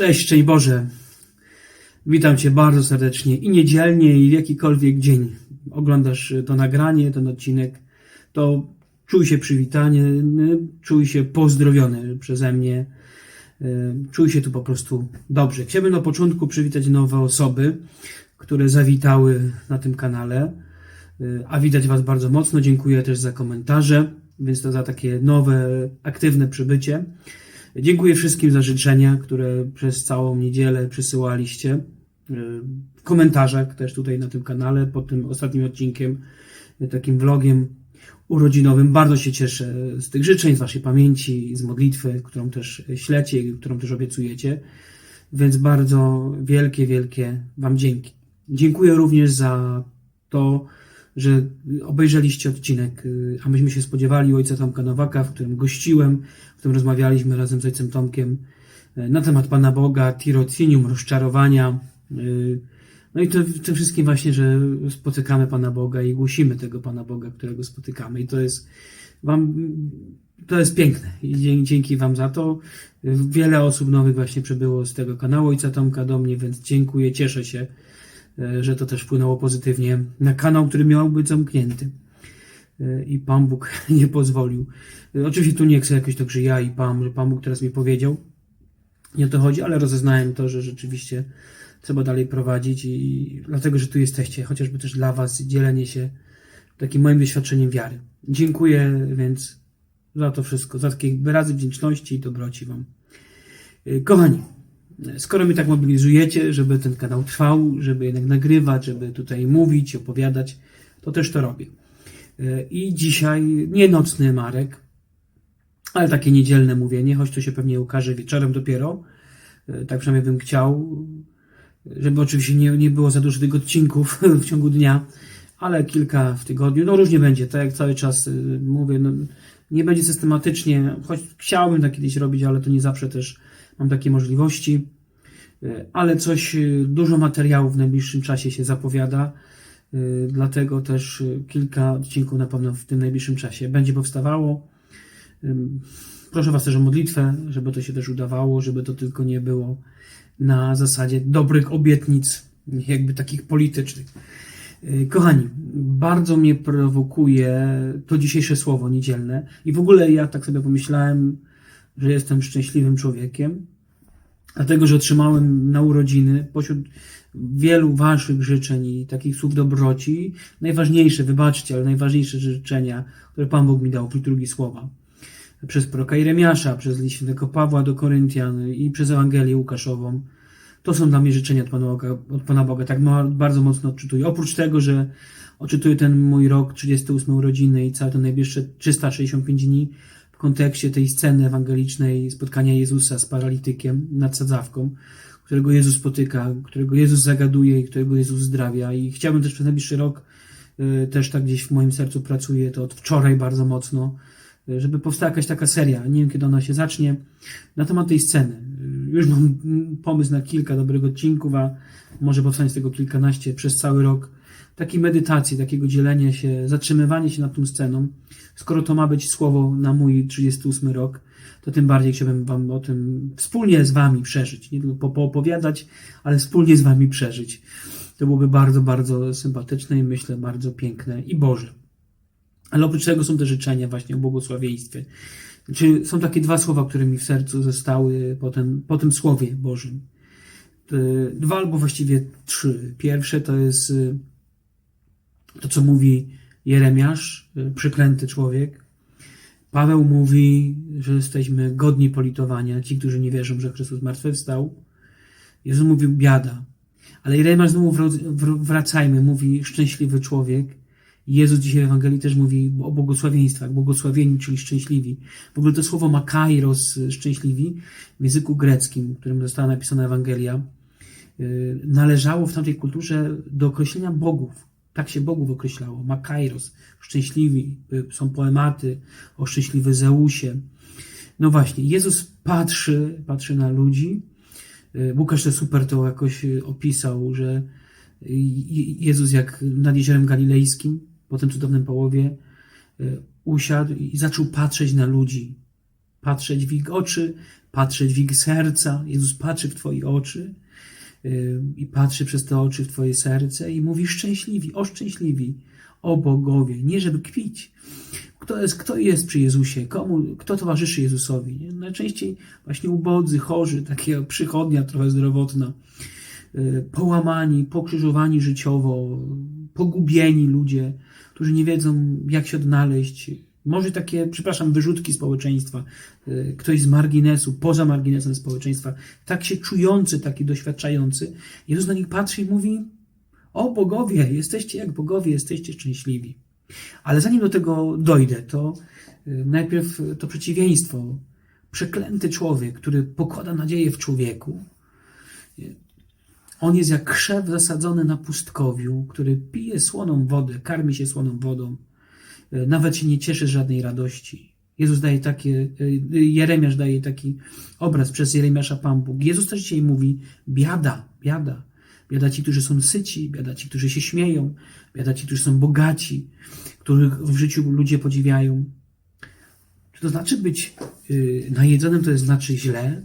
Cześć, szczęść Boże. Witam Cię bardzo serdecznie i niedzielnie, i w jakikolwiek dzień oglądasz to nagranie, ten odcinek, to czuj się przywitany, czuj się pozdrowiony przeze mnie, y, czuj się tu po prostu dobrze. Chciałbym na początku przywitać nowe osoby, które zawitały na tym kanale, y, a widać Was bardzo mocno. Dziękuję też za komentarze, więc to za takie nowe, aktywne przybycie. Dziękuję wszystkim za życzenia, które przez całą niedzielę przysyłaliście w komentarzach też tutaj na tym kanale, pod tym ostatnim odcinkiem, takim vlogiem urodzinowym. Bardzo się cieszę z tych życzeń, z Waszej pamięci, z modlitwy, którą też ślecie i którą też obiecujecie. Więc bardzo wielkie, wielkie Wam dzięki. Dziękuję również za to, że obejrzeliście odcinek, y, a myśmy się spodziewali ojca Tomka Nowaka, w którym gościłem, w którym rozmawialiśmy razem z ojcem Tomkiem y, na temat Pana Boga, tirocinium, rozczarowania. y, No i to, tym wszystkim właśnie, że spotykamy Pana Boga i głosimy tego Pana Boga, którego spotykamy. I to jest Wam, to jest piękne. I dzięki Wam za to. Wiele osób nowych właśnie przybyło z tego kanału ojca Tomka do mnie, więc dziękuję, cieszę się że to też wpłynęło pozytywnie na kanał, który miał być zamknięty. E, I Pan Bóg nie pozwolił. E, Oczywiście tu nie chcę jakoś tak, że ja i Pan, że Pan Bóg teraz mi powiedział. Nie o to chodzi, ale rozeznałem to, że rzeczywiście trzeba dalej prowadzić i dlatego, że tu jesteście, chociażby też dla Was dzielenie się takim moim doświadczeniem wiary. Dziękuję więc za to wszystko, za takie wyrazy wdzięczności i dobroci Wam. E, Kochani, skoro mnie tak mobilizujecie, żeby ten kanał trwał, żeby jednak nagrywać, żeby tutaj mówić, opowiadać, to też to robię. E, I dzisiaj nie nocny Marek, ale takie niedzielne mówienie, choć to się pewnie ukaże wieczorem dopiero. E, Tak przynajmniej bym chciał, żeby oczywiście nie, nie było za dużo tych odcinków w ciągu dnia, ale kilka w tygodniu. No różnie będzie, tak jak cały czas y, mówię, no, nie będzie systematycznie, choć chciałbym tak kiedyś robić, ale to nie zawsze też mam takie możliwości. Y, Ale coś, y, dużo materiałów w najbliższym czasie się zapowiada, y, dlatego też kilka odcinków na pewno w tym najbliższym czasie będzie powstawało. Proszę Was też o modlitwę, żeby to się też udawało, żeby to tylko nie było na zasadzie dobrych obietnic, jakby takich politycznych. Kochani, bardzo mnie prowokuje to dzisiejsze słowo niedzielne i w ogóle ja tak sobie pomyślałem, że jestem szczęśliwym człowiekiem, dlatego że otrzymałem na urodziny pośród wielu Waszych życzeń i takich słów dobroci, najważniejsze, wybaczcie, ale najważniejsze życzenia, które Pan Bóg mi dał w liturgii słowa przez proroka Jeremiasza, przez list świętego Pawła do Koryntian i przez Ewangelię Łukaszową. To są dla mnie życzenia od Pana Boga, od Pana Boga. tak bardzo mocno odczytuję. Oprócz tego, że odczytuję ten mój rok, 38 urodziny i całe te najbliższe 365 dni kontekście tej sceny ewangelicznej spotkania Jezusa z paralitykiem nad sadzawką, którego Jezus spotyka, którego Jezus zagaduje i którego Jezus zdrawia. I chciałbym też przez najbliższy rok, y, też tak gdzieś w moim sercu pracuje to od wczoraj bardzo mocno, żeby powstała jakaś taka seria, nie wiem kiedy ona się zacznie, na temat tej sceny. Już mam pomysł na kilka dobrych odcinków, a może powstanie z tego kilkanaście przez cały rok. Takiej medytacji, takiego dzielenia się, zatrzymywania się nad tą sceną. Skoro to ma być słowo na mój 38 rok, to tym bardziej chciałbym Wam o tym wspólnie z Wami przeżyć. Nie tylko po- poopowiadać, ale wspólnie z Wami przeżyć. To byłoby bardzo, bardzo sympatyczne i myślę bardzo piękne i Boże. Ale oprócz tego są te życzenia właśnie o błogosławieństwie. Czy są takie dwa słowa, które mi w sercu zostały po tym, po tym Słowie Bożym. Y, Dwa albo właściwie trzy. Pierwsze to jest y, to, co mówi Jeremiasz, y, przeklęty człowiek. Paweł mówi, że jesteśmy godni politowania, ci, którzy nie wierzą, że Chrystus zmartwychwstał. Jezus mówił biada. Ale Jeremiasz znowu wracajmy, mówi szczęśliwy człowiek. Jezus dzisiaj w Ewangelii też mówi o błogosławieństwach, błogosławieni, czyli szczęśliwi. W ogóle to słowo makairos, y, szczęśliwi, w języku greckim, w którym została napisana Ewangelia, y, należało w tamtej kulturze do określenia bogów. Tak się bogów określało. Makairos, szczęśliwi. Y, Są poematy o szczęśliwy Zeusie. No właśnie, Jezus patrzy, patrzy na ludzi. Y, Łukasz to super to jakoś y, opisał, że Jezus jak nad jeziorem galilejskim, po tym cudownym połowie, usiadł i zaczął patrzeć na ludzi. patrzeć w ich oczy, patrzeć w ich serca. Jezus patrzy w Twoje oczy i patrzy przez te oczy w Twoje serce i mówi szczęśliwi, o szczęśliwi, o bogowie, nie żeby kpić. Kto jest, kto jest przy Jezusie? Komu, kto towarzyszy Jezusowi? Nie? Najczęściej właśnie ubodzy, chorzy, takie przychodnia trochę zdrowotna, yy, połamani, pokrzyżowani życiowo, pogubieni ludzie, którzy nie wiedzą, jak się odnaleźć. Może takie, przepraszam, wyrzutki społeczeństwa, yy, ktoś z marginesu, poza marginesem społeczeństwa, tak się czujący, taki doświadczający. Jezus na nich patrzy i mówi: O bogowie, jesteście jak bogowie, jesteście szczęśliwi. Ale zanim do tego dojdę, to yy, najpierw to przeciwieństwo. Przeklęty człowiek, który pokłada nadzieję w człowieku, on jest jak krzew zasadzony na pustkowiu, który pije słoną wodę, karmi się słoną wodą, nawet się nie cieszy z żadnej radości. Jezus daje takie, e, Jeremiasz daje taki obraz przez Jeremiasza Pan Bóg. Jezus też dzisiaj mówi, biada, biada. Biada ci, którzy są syci, biada ci, którzy się śmieją, biada ci, którzy są bogaci, których w życiu ludzie podziwiają. Czy to znaczy być y, najedzonym to jest znaczy źle?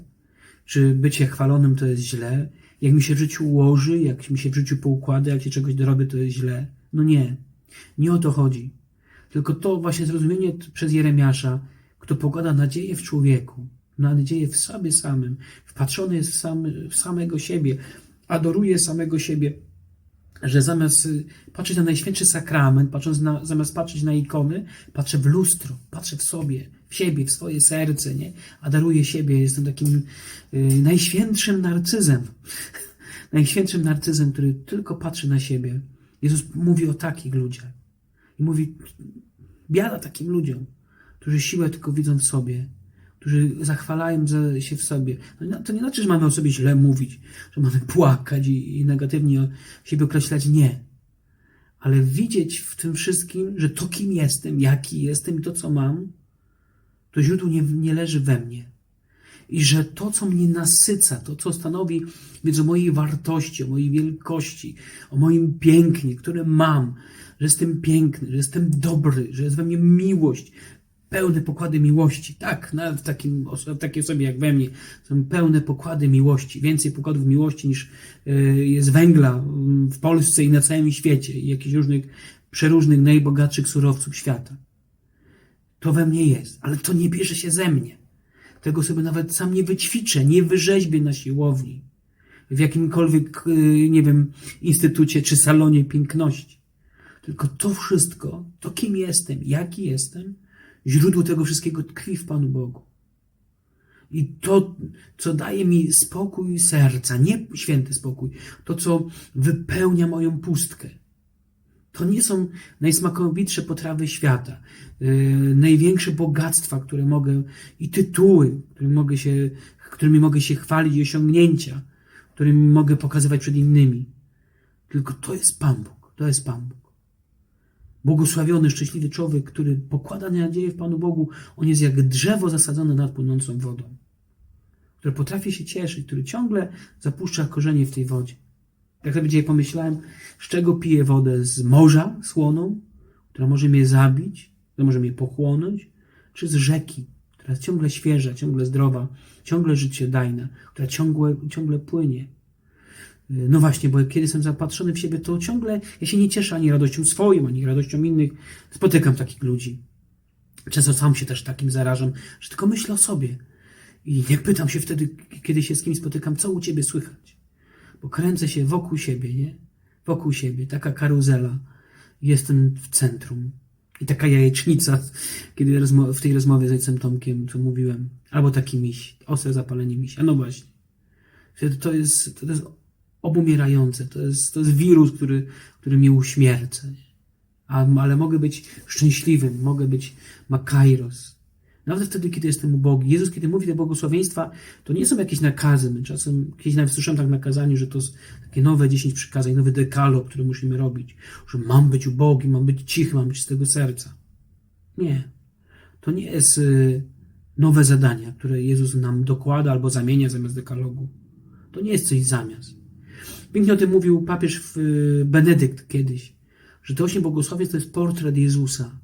Czy bycie chwalonym to jest źle? Jak mi się w życiu ułoży, jak mi się w życiu poukłada, jak się czegoś dorobię, to jest źle. No nie. Nie o to chodzi. Tylko to właśnie zrozumienie przez Jeremiasza, kto pokłada nadzieję w człowieku, nadzieję w sobie samym, wpatrzony jest w, w samego siebie, adoruje samego siebie, że zamiast y, patrzeć na Najświętszy Sakrament, patrząc na, zamiast patrzeć na ikony, patrzę w lustro, patrzę w sobie, w siebie, w swoje serce, nie? A daruję siebie, jestem takim y, najświętszym narcyzem. najświętszym narcyzem, który tylko patrzy na siebie. Jezus mówi o takich ludziach. Mówi, biada takim ludziom, którzy siłę tylko widzą w sobie, którzy zachwalają za- się w sobie. No, to nie znaczy, że mamy o sobie źle mówić, że mamy płakać i, i negatywnie siebie określać. Nie. Ale widzieć w tym wszystkim, że to, kim jestem, jaki jestem i to, co mam, to źródło nie, nie leży we mnie. I że to, co mnie nasyca, to, co stanowi więc o mojej wartości, o mojej wielkości, o moim pięknie, które mam, że jestem piękny, że jestem dobry, że jest we mnie miłość, pełne pokłady miłości. Tak, nawet w takim, w takiej osobie jak we mnie są pełne pokłady miłości. Więcej pokładów miłości niż y, jest węgla mm, w Polsce i na całym świecie i jakichś różnych, przeróżnych, najbogatszych surowców świata. To we mnie jest, ale to nie bierze się ze mnie. Tego sobie nawet sam nie wyćwiczę, nie wyrzeźbię na siłowni, w jakimkolwiek, y, nie wiem, instytucie czy salonie piękności. Tylko to wszystko, to kim jestem, jaki jestem, źródło tego wszystkiego tkwi w Panu Bogu. I to, co daje mi spokój serca, nie święty spokój, to, co wypełnia moją pustkę, to nie są najsmakowitsze potrawy świata, yy, największe bogactwa, które mogę, i tytuły, którymi mogę się, którymi mogę się chwalić, i osiągnięcia, którymi mogę pokazywać przed innymi. Tylko to jest Pan Bóg, to jest Pan Bóg. Błogosławiony, szczęśliwy człowiek, który pokłada nadzieję w Panu Bogu, on jest jak drzewo zasadzone nad płynącą wodą, które potrafi się cieszyć, który ciągle zapuszcza korzenie w tej wodzie. Jak sobie dzisiaj pomyślałem, z czego piję wodę? Z morza słoną, która może mnie zabić, która może mnie pochłonąć, czy z rzeki, która jest ciągle świeża, ciągle zdrowa, ciągle życiodajna, która ciągle, ciągle płynie. No właśnie, bo kiedy jestem zapatrzony w siebie, to ciągle ja się nie cieszę ani radością swoją, ani radością innych. Spotykam takich ludzi. Często sam się też takim zarażam, że tylko myślę o sobie. I nie pytam się wtedy, kiedy się z kimś spotykam, co u ciebie słychać. Bo kręcę się wokół siebie, nie? Wokół siebie, taka karuzela. Jestem w centrum. I taka jajecznica, kiedy w tej rozmowie z ojcem Tomkiem, co mówiłem. Albo taki miś, ostre zapalenie miś. A no właśnie. To jest, to jest obumierające. To jest, to jest wirus, który, który mnie uśmierca. A, ale mogę być szczęśliwym, mogę być makairos. Nawet wtedy, kiedy jestem ubogi. Jezus, kiedy mówi te błogosławieństwa, to nie są jakieś nakazy. My czasem, kiedyś nawet słyszałem tak na że to jest takie nowe 10 przykazań, nowy dekalog, który musimy robić. Że mam być ubogi, mam być cichy, mam być z tego serca. Nie. To nie jest y, nowe zadania, które Jezus nam dokłada albo zamienia zamiast dekalogu. To nie jest coś zamiast. Pięknie o tym mówił papież y, Benedykt kiedyś, że te osiem błogosławieństw to jest portret Jezusa.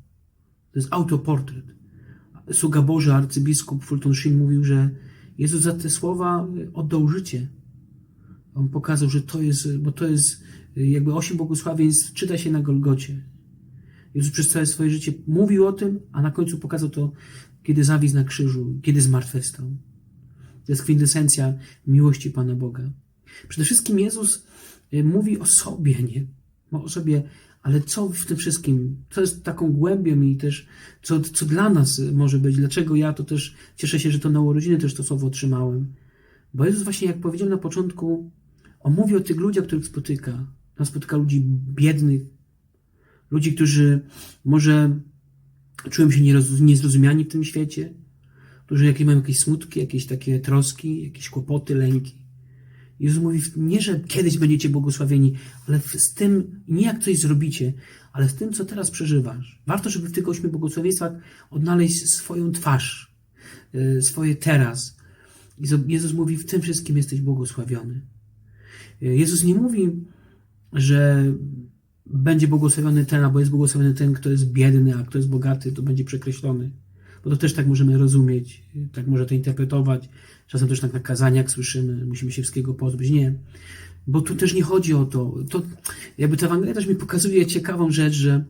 To jest autoportret. Sługa Boży, arcybiskup Fulton Sheen mówił, że Jezus za te słowa oddał życie. On pokazał, że to jest, bo to jest jakby osiem błogosławieństw, czyta się na Golgocie. Jezus przez całe swoje życie mówił o tym, a na końcu pokazał to, kiedy zawisł na krzyżu, kiedy zmartwychwstał. To jest kwintesencja miłości Pana Boga. Przede wszystkim Jezus y, mówi o sobie, nie? O sobie, ale co w tym wszystkim? Co jest taką głębią i też co, co dla nas może być? Dlaczego ja to też cieszę się, że to na urodziny też to słowo otrzymałem? Bo Jezus właśnie, jak powiedziałem na początku, on mówi o tych ludziach, których spotyka. On spotyka ludzi biednych, ludzi, którzy może czują się niezrozumiani w tym świecie, którzy jakie mają jakieś smutki, jakieś takie troski, jakieś kłopoty, lęki. Jezus mówi, nie, że kiedyś będziecie błogosławieni, ale z tym, nie jak coś zrobicie, ale z tym, co teraz przeżywasz. Warto, żeby w tych ośmiu błogosławieństwach odnaleźć swoją twarz, y, swoje teraz. Jezus mówi, w tym wszystkim jesteś błogosławiony. Y, Jezus nie mówi, że będzie błogosławiony ten, albo jest błogosławiony ten, kto jest biedny, a kto jest bogaty, to będzie przekreślony. Bo to też tak możemy rozumieć, tak może to interpretować. Czasem też tak na kazaniach słyszymy, musimy się wszystkiego pozbyć. Nie. Bo tu też nie chodzi o to. to jakby ta Ewangelia też mi pokazuje ciekawą rzecz, że,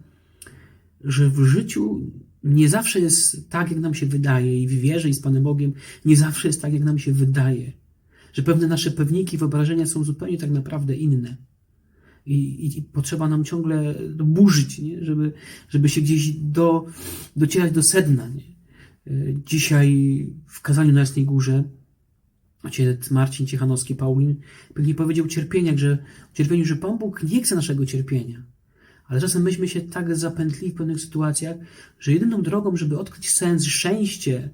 że w życiu nie zawsze jest tak, jak nam się wydaje i w wierze i z Panem Bogiem nie zawsze jest tak, jak nam się wydaje. Że pewne nasze pewniki, wyobrażenia są zupełnie tak naprawdę inne. I, i, i potrzeba nam ciągle burzyć, nie? Żeby, żeby się gdzieś do, docierać do sedna. Nie? Dzisiaj w kazaniu na Jasnej Górze ojciec Marcin Ciechanowski, Paulin, pewnie powiedział o cierpieniach, że, cierpieniu, że Pan Bóg nie chce naszego cierpienia. Ale czasem myśmy się tak zapętli w pewnych sytuacjach, że jedyną drogą, żeby odkryć sens, szczęście,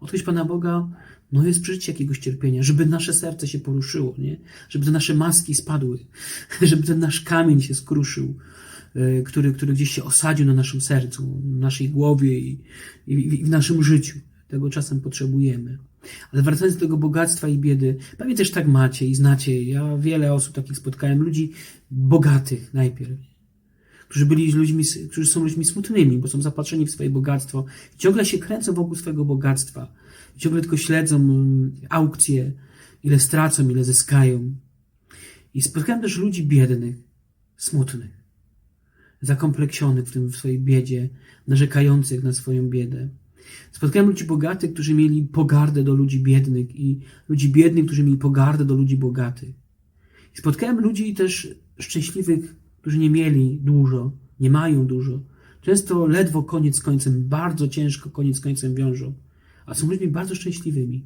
odkryć Pana Boga, no jest przeżycie jakiegoś cierpienia, żeby nasze serce się poruszyło, nie? żeby te nasze maski spadły, żeby ten nasz kamień się skruszył, który, który gdzieś się osadził na naszym sercu, na naszej głowie i, i, i w naszym życiu. Tego czasem potrzebujemy. Ale wracając do tego bogactwa i biedy, pewnie też tak macie i znacie. Ja wiele osób takich spotkałem, ludzi bogatych najpierw, którzy byli ludźmi, którzy są ludźmi smutnymi, bo są zapatrzeni w swoje bogactwo. Ciągle się kręcą wokół swojego bogactwa. Ciągle tylko śledzą mm, aukcje, ile stracą, ile zyskają. I spotkałem też ludzi biednych, smutnych, zakompleksionych w tym w swojej biedzie, narzekających na swoją biedę. Spotkałem ludzi bogatych, którzy mieli pogardę do ludzi biednych i ludzi biednych, którzy mieli pogardę do ludzi bogatych. I spotkałem ludzi też szczęśliwych, którzy nie mieli dużo, nie mają dużo. Często ledwo koniec końcem, bardzo ciężko koniec końcem wiążą, a są ludźmi bardzo szczęśliwymi.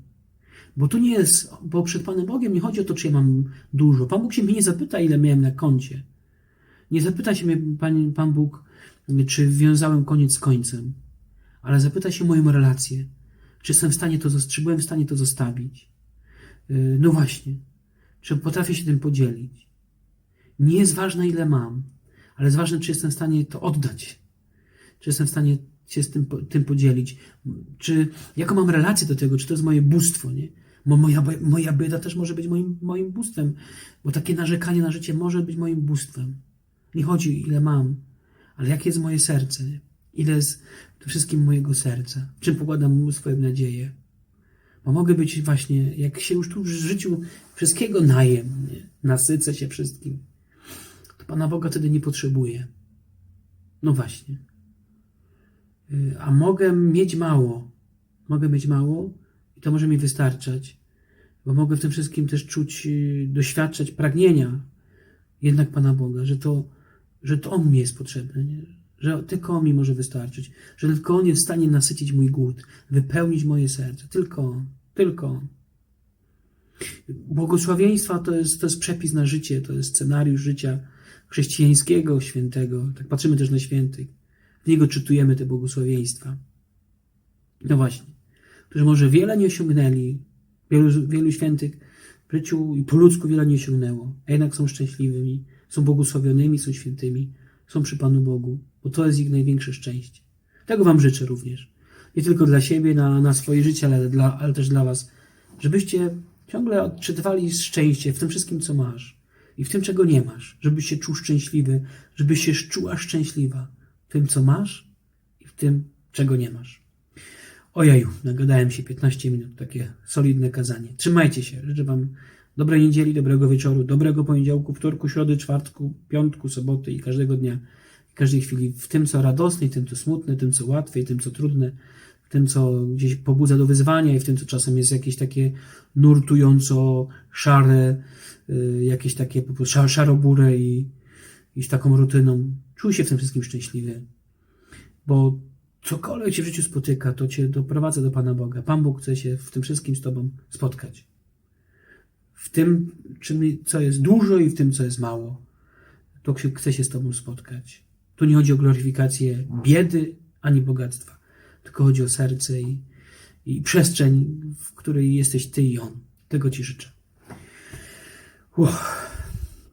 Bo to nie jest, bo przed Panem Bogiem nie chodzi o to, czy ja mam dużo. Pan Bóg się mnie nie zapyta, ile miałem na koncie. Nie zapyta się mnie Pan, Pan Bóg, czy wiązałem koniec z końcem ale zapyta się moją relację. Czy jestem w stanie to, czy byłem w stanie to zostawić? Y, no właśnie. Czy potrafię się tym podzielić? Nie jest ważne, ile mam, ale jest ważne, czy jestem w stanie to oddać. Czy jestem w stanie się z tym, tym podzielić. Czy, jaką mam relację do tego, czy to jest moje bóstwo, nie? Moja, moja bieda też może być moim, moim bóstwem, bo takie narzekanie na życie może być moim bóstwem. Nie chodzi, ile mam, ale jakie jest moje serce. Ile jest to wszystkim mojego serca? W czym pokładam swoją nadzieję? Bo mogę być właśnie, jak się już tu w życiu wszystkiego najem, nie? nasycę się wszystkim, to Pana Boga wtedy nie potrzebuję. No właśnie. Y, a mogę mieć mało. Mogę mieć mało i to może mi wystarczać, bo mogę w tym wszystkim też czuć, y, doświadczać pragnienia jednak Pana Boga, że to, że to On mi jest potrzebny. Nie? że tylko On mi może wystarczyć, że tylko On jest w stanie nasycić mój głód, wypełnić moje serce. Tylko On, tylko On. Błogosławieństwa to jest, to jest przepis na życie, to jest scenariusz życia chrześcijańskiego, świętego. Tak patrzymy też na świętych. W niego czytujemy te błogosławieństwa. No właśnie. Którzy może wiele nie osiągnęli, wielu, wielu świętych w życiu i po ludzku wiele nie osiągnęło, a jednak są szczęśliwymi, są błogosławionymi, są świętymi, są przy Panu Bogu bo to jest ich największe szczęście. Tego Wam życzę również. Nie tylko dla siebie, na, na swoje życie, ale, dla, ale też dla Was, żebyście ciągle odczytywali szczęście w tym wszystkim, co masz i w tym, czego nie masz, żebyś się czuł szczęśliwy, żebyś się czuła szczęśliwa w tym, co masz i w tym, czego nie masz. Ojeju, nagadałem się 15 minut, takie solidne kazanie. Trzymajcie się, życzę Wam dobrej niedzieli, dobrego wieczoru, dobrego poniedziałku, wtorku, środy, czwartku, piątku, soboty i każdego dnia, w każdej chwili, w tym co radosne, i tym co smutne, tym co łatwe, i tym co trudne, w tym co gdzieś pobudza do wyzwania i w tym co czasem jest jakieś takie nurtująco szare, y, jakieś takie po prostu szar- szarobure i, i z taką rutyną. Czuj się w tym wszystkim szczęśliwy, bo cokolwiek cię w życiu spotyka, to cię doprowadza do Pana Boga. Pan Bóg chce się w tym wszystkim z Tobą spotkać. W tym, czym, co jest dużo i w tym, co jest mało. To chce się z Tobą spotkać. Tu nie chodzi o gloryfikację biedy ani bogactwa, tylko chodzi o serce i, i przestrzeń, w której jesteś Ty i On. Tego Ci życzę.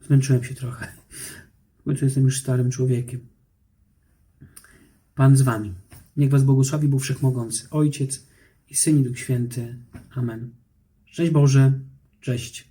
Zmęczyłem się trochę. W końcu jestem już starym człowiekiem. Pan z Wami. Niech Was błogosławi Bóg Wszechmogący, Ojciec i Syn i Duch Święty. Amen. Szczęść Boże. Cześć.